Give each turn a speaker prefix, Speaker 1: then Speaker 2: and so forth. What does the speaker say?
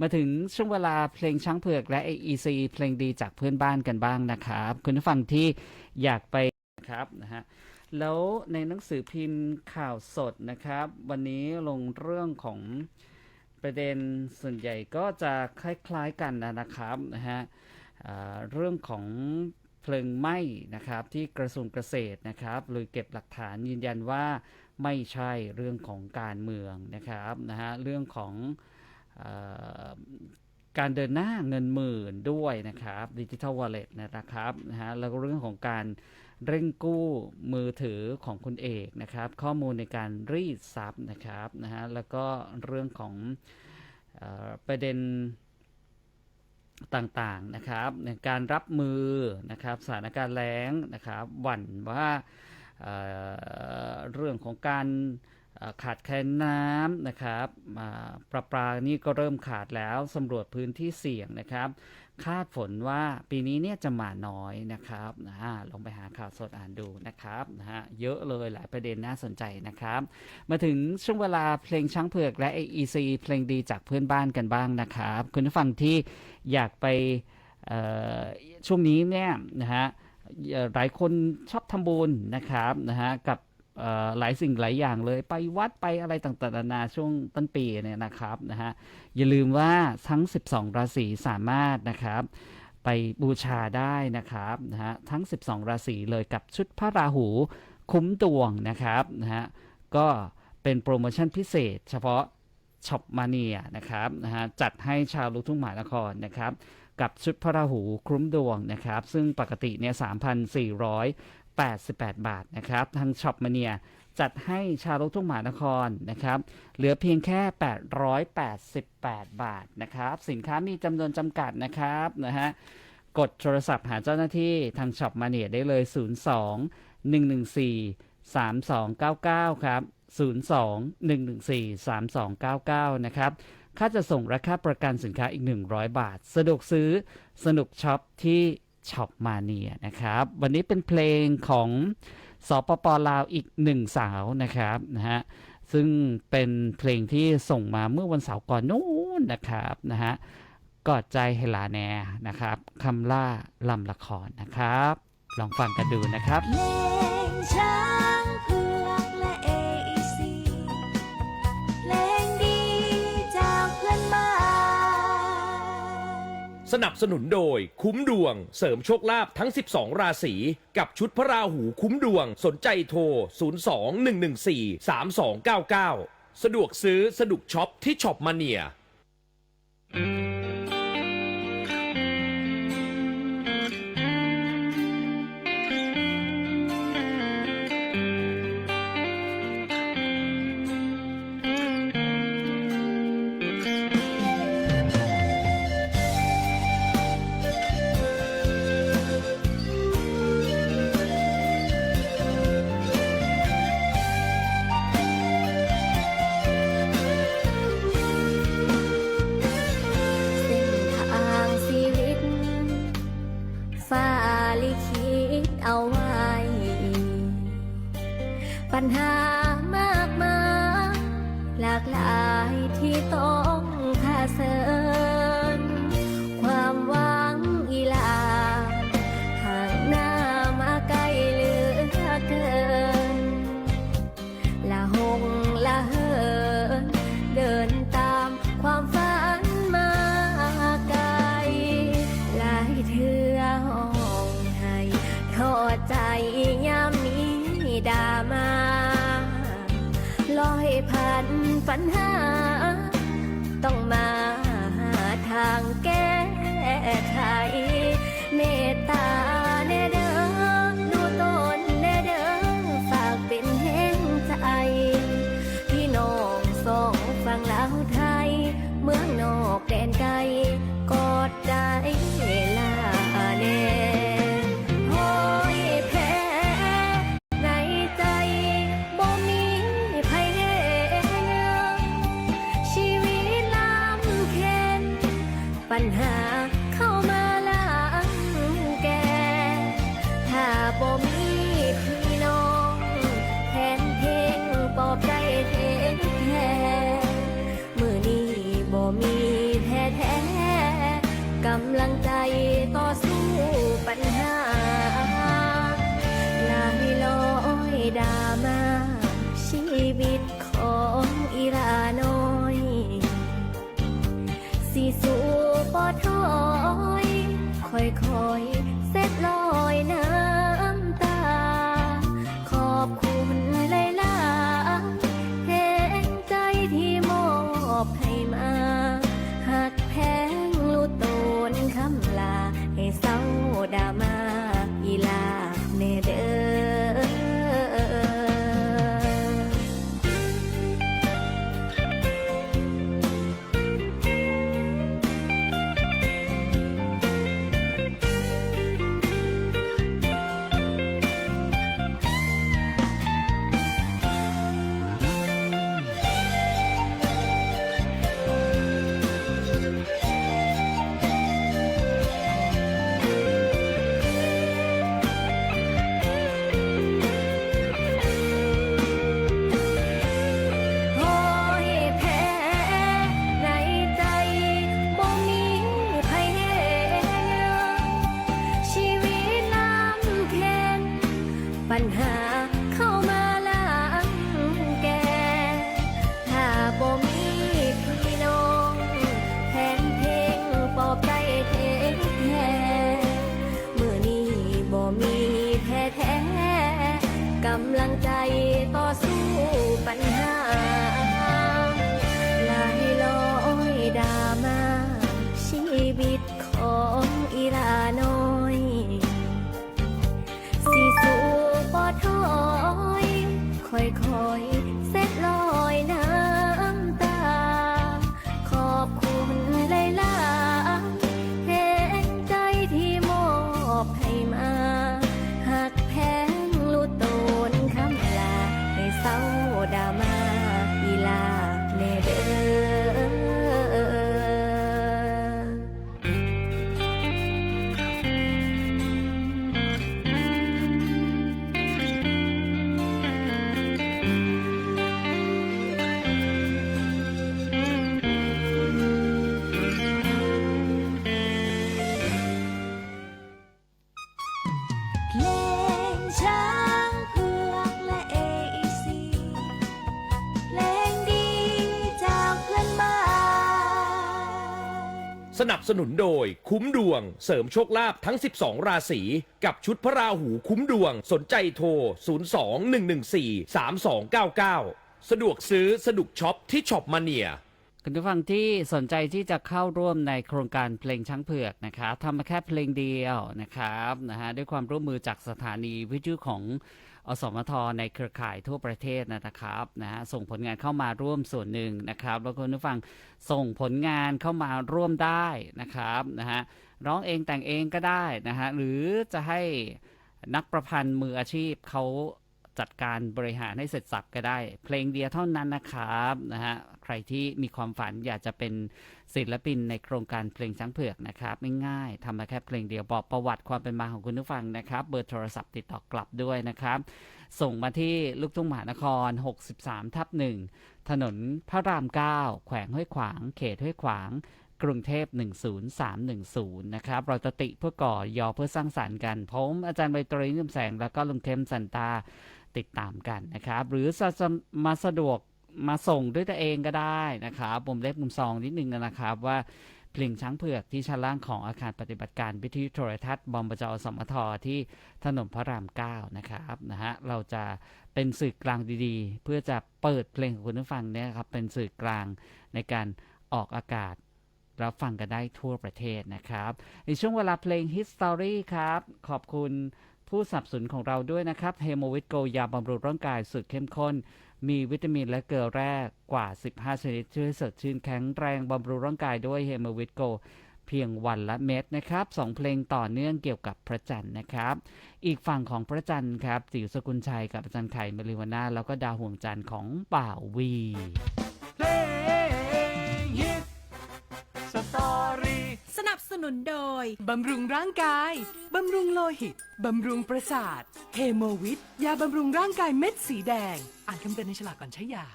Speaker 1: มาถึงช่วงเวลาเพลงช้างเผือกและ AEC เพลงดีจากเพื่อนบ้านกันบ้างนะครับ คุณผู้ฟังที่อยากไปครับนะฮะแล้วในหนังสือพิมพ์ข่าวสดนะครับ วันนี้ลงเรื่องของประเด็นส่วนใหญ่ก็จะคล้ายๆกันนะครับนะฮะเรื่องของเพลิงไหม้นะครับที่กระทรวงเกษตรนะครับเลยเก็บหลักฐานยืนยันว่าไม่ใช่เรื่องของการเมืองนะครับนะฮะเรื่องของ การเดินหน้าเงินหมื่นด้วยนะครับดิจิทัลวอลเล็ตนะครับนะฮะแล้วก็เรื่องของการเร่งกู้มือถือของคุณเอกนะครับ ข้อมูลในการรีดทรัพย์นะครับนะฮะแล้วก็เรื่องของอประเด็นต่างๆนะครับในการรับมือนะครับสถานการณ์แล้งนะครับหวั่นว่าเเรื่องของการ ขาดแคลนน้ำนะครับอ่าประปานี่ก็เริ่มขาดแล้วสำรวจพื้นที่เสี่ยงนะครับ คาดฝนว่าปีนี้เนี่ยจะมาน้อยนะครับนะฮะลองไปหาข่าวสดอ่านดูนะครับนะฮะเยอะเลยหลายประเด็นน่าสนใจนะครับ มาถึงช่วงเวลาเพลงช้างเผือกและ AEC เพลงดีจากเพื่อนบ้านกันบ้างนะครับ คุณผู้ฟังที่อยากไปช่วงนี้เนี่ยนะฮะหลายคนชอบทำบุญนะครับนะฮะกับ หลายสิ่งหลายอย่างเลยไปวัดไปอะไรต่างๆนานาช่วงต้นปีเนี่ยนะครับนะฮะอย่าลืมว่าทั้ง 12 ราศีสามารถนะครับไปบูชาได้นะครับนะฮะทั้ง 12 ราศีเลยกับชุดพระราหูคุ้มดวงนะครับนะฮะก็เป็นโปรโมชั่นพิเศษ เฉพาะช็อปมาเนียนะครับนะฮะจัดให้ชาวลูกทุ่งหมานครนะครับกับชุดพระราหูคุ้มดวงนะครับ ซึ่งปกติเนี่ย 88 บาทนะครับทางช็อปมาเนียจัดให้ชาวลูกทุ่งมหานครนะครับ เหลือเพียงแค่ 888 บาทนะครับ สินค้ามีจำนวนจำกัดนะครับนะฮะกดโทรศัพท์หาเจ้าหน้าที่ทางช็อปมาเนียได้เลย 02 114 3299 ครับ 02 114 3299 นะครับ ค่าจะส่งราคาประกันสินค้าอีก 100 บาท สะดวกซื้อสนุกช็อปที่ ช็อปมาเนียนะครับ วันนี้เป็นเพลงของสปปลาวอีกหนึ่งสาวนะครับนะฮะซึ่งเป็นเพลงที่ส่งมาเมื่อวันเสาร์ก่อนนู้นนะครับนะฮะกอดใจเฮลาแนนะครับคำล่าลำละครนะครับ ลองฟังกันดูนะครับ
Speaker 2: สนับสนุนโดย คุ้มดวง เสริมโชคลาภทั้ง 12 ราศีกับชุดพระราหูคุ้มดวง สนใจโทร 02-114-3299 สะดวกซื้อสะดวกช็อปที่ช็อปมาเนีย
Speaker 3: ดใจยามนี้ดามาลอยผ่านปัญหา ญหาเข้ามาลังแก ถ้าบ่มีพี่น้องแทนเพ่งปอบใจเทนแท้มือนี้บ่มีแท้แท้กำลังใจต่อสู้ปัญหาลายลอยดามา คอยเซ็ตลอยน้ำ นับ
Speaker 2: สนุนโดย คุ้มดวง เสริมโชคลาภทั้ง 12 ราศี กับชุดพระราหูคุ้มดวง สนใจโทร 02-114-3299 สะดวกซื้อสะดวกช็อปที่ช็อปมาเนีย
Speaker 1: คุณผู้ฟังที่สนใจที่จะเข้าร่วมในโครงการเพลงช้างเผือกนะครับทำมาแค่เพลงเดียวนะครับนะฮะด้วยความร่วมมือจากสถานีวิทยุของอสมทในเครือข่ายทั่วประเทศนะครับนะฮะส่งผลงานเข้ามาร่วมส่วนหนึ่งนะครับ แล้วคุณผู้ฟังส่งผลงานเข้ามาร่วมได้นะครับนะฮะร้องเองแต่งเองก็ได้นะฮะหรือจะให้นักประพันธ์มืออาชีพเขาจัดการบริหารให้เสร็จสับก็ได้ เพลงเดียวเท่านั้นนะครับนะฮะ รที่มีความฝันอยากจะเป็นศิลปินในโครงการเพลงช้างเผือกนะครับไม่ง่ายทำมาแค่เพลงเดียวบอกประวัติความเป็นมาของคุณผู้ฟังนะครับ เบอร์โทรศัพท์ติดต่อกลับด้วยนะครับ ส่งมาที่ลูกทุ่งมหานคร 63 ทับ1ถนนพระราม 9 แขวงห้วยขวาง เขตห้วยขวางกรุงเทพ 10310 นะครับ เราจะติเพื่อก่อยอเพื่อสร้างสารรค์กัน ผม อาจารย์ใบตรีนิ่มแสง แล้วก็ลุงเทมสันตาติดตามกันนะครับ หรือจะมาสะดวก มาส่งด้วยตัวเองก็ได้นะครับผมเล็บมุมซองนิดนึงนะครับว่าเพลงช้างเผือกที่ชั้นล่างของอาคารปฏิบัติการวิทยุโทรทัศน์บอมบจอสมทที่ถนนพระราม9นะครับนะฮะเราจะเป็นสื่อกลางดีๆ เพื่อจะเปิดเพลงของคุณผู้ฟังเนี่ยครับเป็นสื่อกลางในการออกอากาศรับฟังกันได้ทั่วประเทศนะครับ ในช่วงเวลาเพลง History ครับ ขอบคุณ ผู้สับสนของเราด้วยนะครับเฮโมวิตโกยาบำรุงร่างกายสุดเข้มข้น มีวิตามินและเกลือแร่กว่า 15 ชนิดช่วยสดชื่นแข็งแรงบำรุงร่างกายด้วยเฮโมวิตโกเพียงวันละเม็ดนะครับสองเพลงต่อเนื่องเกี่ยวกับพระจันทร์นะครับ อีกฝั่งของพระจันทร์ครับจิ๋วสกุลชัยกับอาจารย์ไข่มริวนาแล้วก็ดาวห่วงจันทร์ของบ่าววี
Speaker 4: สนับสนุนโดย บำรุงร่างกาย บำรุงโลหิต บำรุงประสาทเฮโมวิทยาบำรุงร่างกายเม็ดสีแดง อ่านคำเตือนในฉลากก่อนใช้ยา